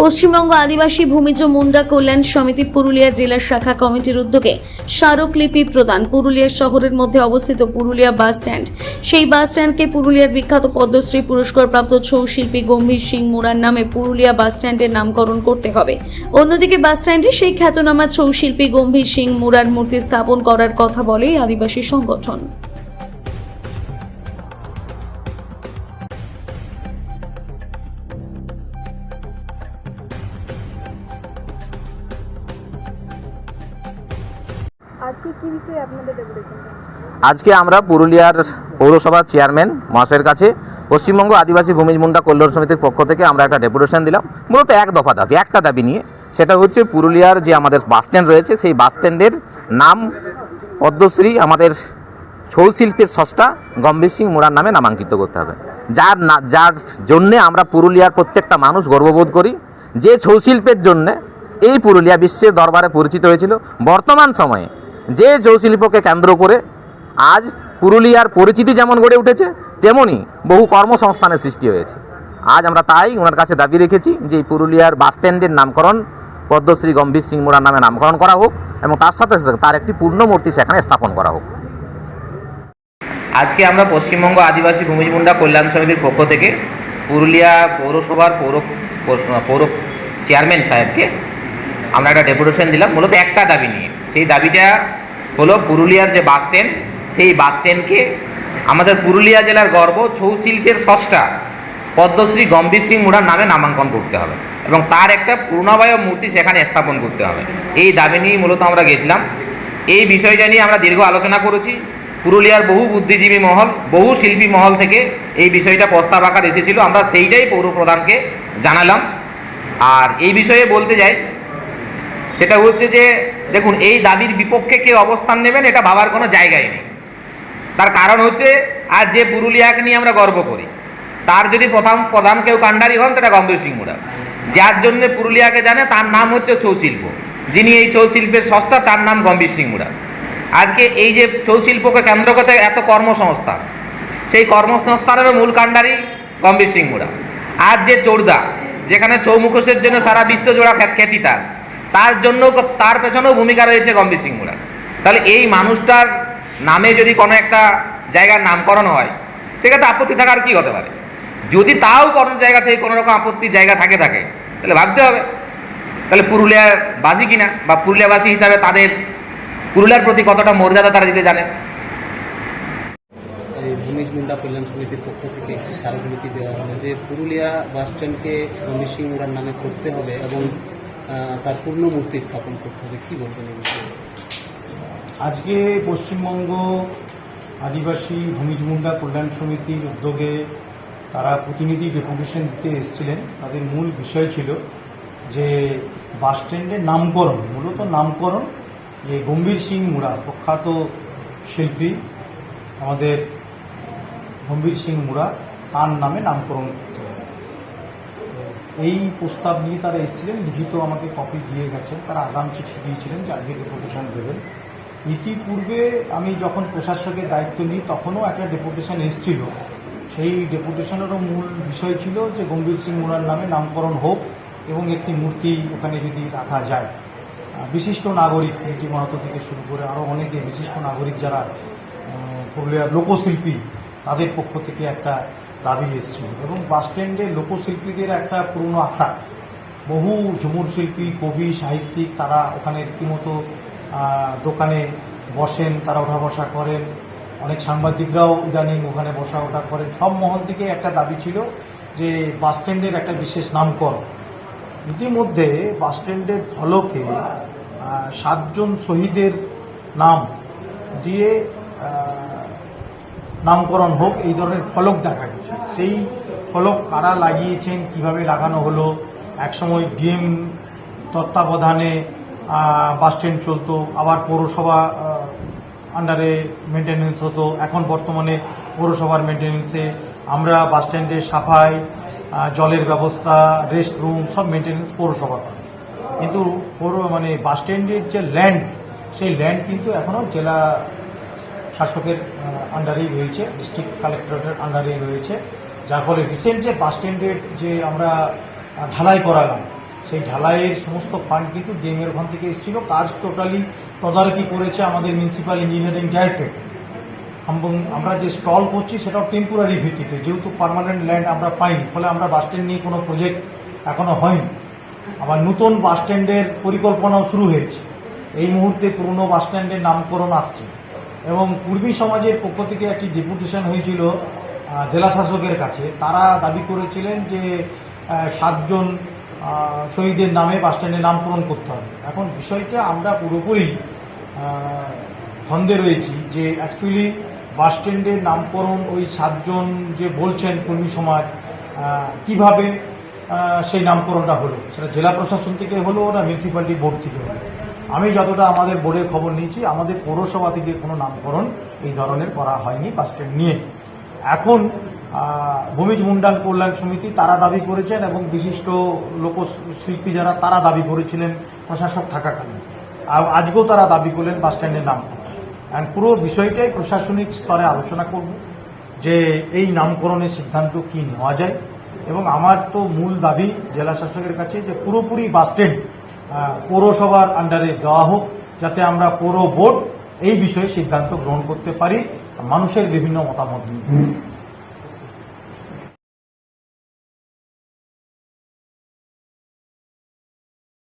পশ্চিমবঙ্গ আদিবাসী ভূমিজ মুন্ডা কল্যাণ সমিতি পুরুলিয়া জেলা শাখা কমিটির উদ্যোগে স্মারকলিপি প্রদান পুরুলিয়া শহরের মধ্যে অবস্থিত পুরুলিয়া বাস স্ট্যান্ড। সেই বাস স্ট্যান্ডকে পুরুলিয়ার বিখ্যাত পদ্মশ্রী পুরস্কারপ্রাপ্ত ছৌ শিল্পী গম্ভীর সিং মুরার নামে পুরুলিয়া বাস স্ট্যান্ডের নামকরণ করতে হবে। অন্যদিকে বাস স্ট্যান্ডে সেই খ্যাতনামা ছৌ শিল্পী গম্ভীর সিং মুরার মূর্তি স্থাপন করার কথা বলে আদিবাসী সংগঠন। আজকে আমরা পুরুলিয়ার পৌরসভার চেয়ারম্যান মহাশয়ের কাছে পশ্চিমবঙ্গ আদিবাসী ভূমিজ মুন্ডা কল্যাণ সমিতির পক্ষ থেকে আমরা একটা ডেপুটেশন দিলাম। মূলত এক দফা দাবি, একটা দাবি নিয়ে। সেটা হচ্ছে পুরুলিয়ার যে আমাদের বাস স্ট্যান্ড রয়েছে, সেই বাস স্ট্যান্ডের নাম পদ্মশ্রী আমাদের ছৌ শিল্পের সস্তা গম্ভীর সিং মুরার নামে নামাঙ্কিত করতে হবে। যার না, যার জন্যে আমরা পুরুলিয়ার প্রত্যেকটা মানুষ গর্ববোধ করি। যে ছৌ শিল্পের জন্যে এই পুরুলিয়া বিশ্বের দরবারে পরিচিত হয়েছিল। বর্তমান সময়ে যে শিল্পকে কেন্দ্র করে আজ পুরুলিয়ার পরিচিতি যেমন গড়ে উঠেছে, তেমনি বহু কর্মসংস্থানের সৃষ্টি হয়েছে। আজ আমরা তাই ওনার কাছে দাবি রেখেছি যে পুরুলিয়ার বাস স্ট্যান্ডের নামকরণ পদ্মশ্রী গম্ভীর সিং মুরার নামে নামকরণ করা হোক এবং তার সাথে সাথে তার একটি পূর্ণমূর্তি সেখানে স্থাপন করা হোক। আজকে আমরা পশ্চিমবঙ্গ আদিবাসী ভূমিজ মুন্ডা কল্যাণ সমিতির পক্ষ থেকে পুরুলিয়া পৌরসভার পৌর পৌর চেয়ারম্যান সাহেবকে আমরা একটা ডেপুটেশন দিলাম, মূলত একটা দাবি নিয়ে। সেই দাবিটা হলো পুরুলিয়ার যে বাস স্ট্যান্ড সেই বাস স্ট্যান্ডকে আমাদের পুরুলিয়া জেলার গর্ব ছৌ শিল্পের ষষ্ঠা পদ্মশ্রী গম্ভীর সিং মুড়ার নামে নামাঙ্কন করতে হবে এবং তার একটা পূর্ণাবয় মূর্তি সেখানে স্থাপন করতে হবে। এই দাবি নিয়ে মূলত আমরা গেছিলাম। এই বিষয়টা নিয়ে আমরা দীর্ঘ আলোচনা করেছি। পুরুলিয়ার বহু বুদ্ধিজীবী মহল, বহু শিল্পী মহল থেকে এই বিষয়টা প্রস্তাব আকার এসেছিল। আমরা সেইটাই পৌর প্রধানকে জানালাম। আর এই বিষয়ে বলতে যাই সেটা হচ্ছে যে, দেখুন, এই দাবির বিপক্ষে কেউ অবস্থান নেবেন এটা ভাবার কোনো জায়গাই নেই। তার কারণ হচ্ছে, আজ যে পুরুলিয়াকে নিয়ে আমরা গর্ব করি, তার যদি প্রথম প্রধান কেউ কাণ্ডারি হন, সেটা গম্ভীর সিং মুড়া যার জন্য পুরুলিয়াকে জানে, তার নাম হচ্ছে ছৌ শিল্প যিনি এই ছৌ শিল্পের সস্তা, তার নাম গম্ভীর সিং মুড়া আজকে এই যে ছৌ শিল্পকে কেন্দ্র করতে এত কর্মসংস্থান, সেই কর্মসংস্থানেরও মূল কাণ্ডারি গম্ভীর সিং মুড়া আজ যে চোরদা, যেখানে ছৌ মুখোশের জন্য সারা বিশ্ব জোড়া খ্যাতি তার তার জন্য তার পেছনেও ভূমিকা রয়েছে গম্ভীর সিং মুড়ার তাহলে এই মানুষটার নামে যদি কোনো একটা জায়গার নামকরণ হয়, সেক্ষেত্রে আপত্তি থাকার কি হতে পারে? যদি তাও কোনো জায়গা থেকে কোনো রকম আপত্তি জায়গা থাকে থাকে, তাহলে ভাবতে হবে। তাহলে পুরুলিয়ার বাসী কিনা বা পুরুলিয়াবাসী হিসাবে তাদের পুরুলিয়ার প্রতি কতটা মর্যাদা তারা দিতে জানে? এই মুন্ডা কল্যাণ সমিতির পক্ষ থেকে একটি স্মারকলিপি দেওয়া যে পুরুলিয়া বাস স্ট্যান্ডকে রমেশ সিং মুরার নামে করতে হবে এবং তার পূর্ণ মূর্তি স্থাপন করতে হবে। কি বলবেন আজকে পশ্চিমবঙ্গ আদিবাসী ভূমিজ মুন্ডা কল্যাণ সমিতির উদ্যোগে তারা প্রতিনিধি ডেপুটেশন দিতে এসেছিলেন। তাদের মূল বিষয় ছিল যে বাস স্ট্যান্ডের নামকরণ, মূলত নামকরণ যে গম্ভীর সিং মুড়া, প্রখ্যাত শিল্পী, আমাদের গম্ভীর সিং মুড়া, তার নামে নামকরণ এই প্রস্তাব নিয়ে তারা এসেছিলেন, লিখিত আমাকে কপি দিয়ে গেছেন, তারা আগাম চিঠি দিয়েছিলেন যে আজকে ডেপুটেশন দেবেন। ইতিপূর্বে আমি যখন প্রশাসকের দায়িত্ব নিই, তখনও একটা ডেপুটেশন এসেছিল। সেই ডেপুটেশনেরও মূল বিষয় ছিল যে গম্ভীর সিং মুরার নামে নামকরণ হোক এবং একটি মূর্তি ওখানে যদি রাখা যায়। বিশিষ্ট নাগরিক রীতি মাহাতো থেকে শুরু করে আরও অনেকে বিশিষ্ট নাগরিক যারা পুরুলিয়ার লোকশিল্পী, তাদের পক্ষ থেকে একটা দাবি এসেছিল। এবং বাস স্ট্যান্ডে লোকশিল্পীদের একটা পুরনো আখড়া। বহু ঝুমুর শিল্পী, কবি, সাহিত্যিক তারা ওখানে রীতিমতো দোকানে বসেন, তারা ওঠা বসা করেন। অনেক সাংবাদিকরাও ইদানিং ওখানে বসা ওঠা করেন। সব মহল থেকে একটা দাবি ছিল যে বাসস্ট্যান্ডের একটা বিশেষ নামকরণ। ইতিমধ্যে বাসস্ট্যান্ডের ফলকে সাতজন শহীদের নাম দিয়ে নামকরণ হোক, এই ধরনের ফলক দেখা গেছে। সেই ফলক কারা লাগিয়েছেন, কীভাবে লাগানো হলো? একসময় ডিএম তত্ত্বাবধানে বাস স্ট্যান্ড চলতো, আবার পৌরসভা আন্ডারে মেনটেনেন্স হতো। এখন বর্তমানে পৌরসভার মেনটেনেন্সে আমরা বাস স্ট্যান্ডের সাফাই জলের ব্যবস্থা রেস্ট রুম সব মেনটেনেন্স পৌরসভা করে। কিন্তু পৌর মানে বাস স্ট্যান্ডের যে ল্যান্ড সেই ল্যান্ড কিন্তু এখনও জেলা শাসকের আন্ডারেই রয়েছে ডিস্ট্রিক্ট কালেক্টরেটের আন্ডারেই রয়েছে। যার ফলে রিসেন্ট যে বাস স্ট্যান্ডের যে আমরা ঢালাই করালাম, সেই ঢালাইয়ের সমস্ত ফান্ড কিন্তু ডিএমের ওখান থেকে এসেছিল। কাজ টোটালি তদারকি করেছে আমাদের মিউনিসিপ্যাল ইঞ্জিনিয়ারিং ডাইরেক্টর এবং আমরা যে স্টল করছি, সেটাও টেম্পোরারি ভিত্তিতে, যেহেতু পার্মানেন্ট ল্যান্ড আমরা পাইনি, ফলে আমরা বাস স্ট্যান্ড নিয়ে কোনো প্রজেক্ট এখনও হয়নি। আবার নতুন বাস স্ট্যান্ডের পরিকল্পনাও শুরু হয়েছে। এই মুহূর্তে পুরনো বাস স্ট্যান্ডের নামকরণ আসছে। এবং পূর্বী সমাজের পক্ষ থেকে একটি ডেপুটেশন হয়েছিল জেলা শাসকের কাছে। তারা দাবি করেছিলেন যে সাতজন শহীদের নামে বাস স্ট্যান্ডের নামকরণ করতে হবে। এখন বিষয়টা আমরা পুরোপুরি ধন্দে রয়েছি যে অ্যাকচুয়ালি বাস স্ট্যান্ডের নামকরণ ওই সাতজন যে বলছেন কর্মী সমাজ কীভাবে সেই নামকরণটা হলো? সেটা জেলা প্রশাসন থেকে হলো না মিউনিসিপ্যালিটি বোর্ড থেকে হলো? আমি যতটা আমাদের বোর্ডের খবর নিয়েছি, আমাদের পৌরসভা থেকে কোনো নামকরণ এই ধরনের করা হয়নি বাস স্ট্যান্ড নিয়ে। এখন ভূমিজ মুন্ডাল কল্যাণ সমিতি তারা দাবি করেছেন এবং বিশিষ্ট লোকশিল্পী যারা তারা দাবি করেছিলেন প্রশাসক থাকাকালীন। আর আজকেও তারা দাবি করলেন বাস স্ট্যান্ডের নাম অ্যান্ড পুরো বিষয়টাই প্রশাসনিক স্তরে আলোচনা করব যে এই নামকরণের সিদ্ধান্ত কি নেওয়া যায়। এবং আমার তো মূল দাবি জেলা শাসকের কাছে যে পুরোপুরি বাস স্ট্যান্ড পৌরসভার আন্ডারে দেওয়া হোক, যাতে আমরা পৌর বোর্ড এই বিষয়ে সিদ্ধান্ত গ্রহণ করতে পারি, মানুষের বিভিন্ন মতামত নিয়ে।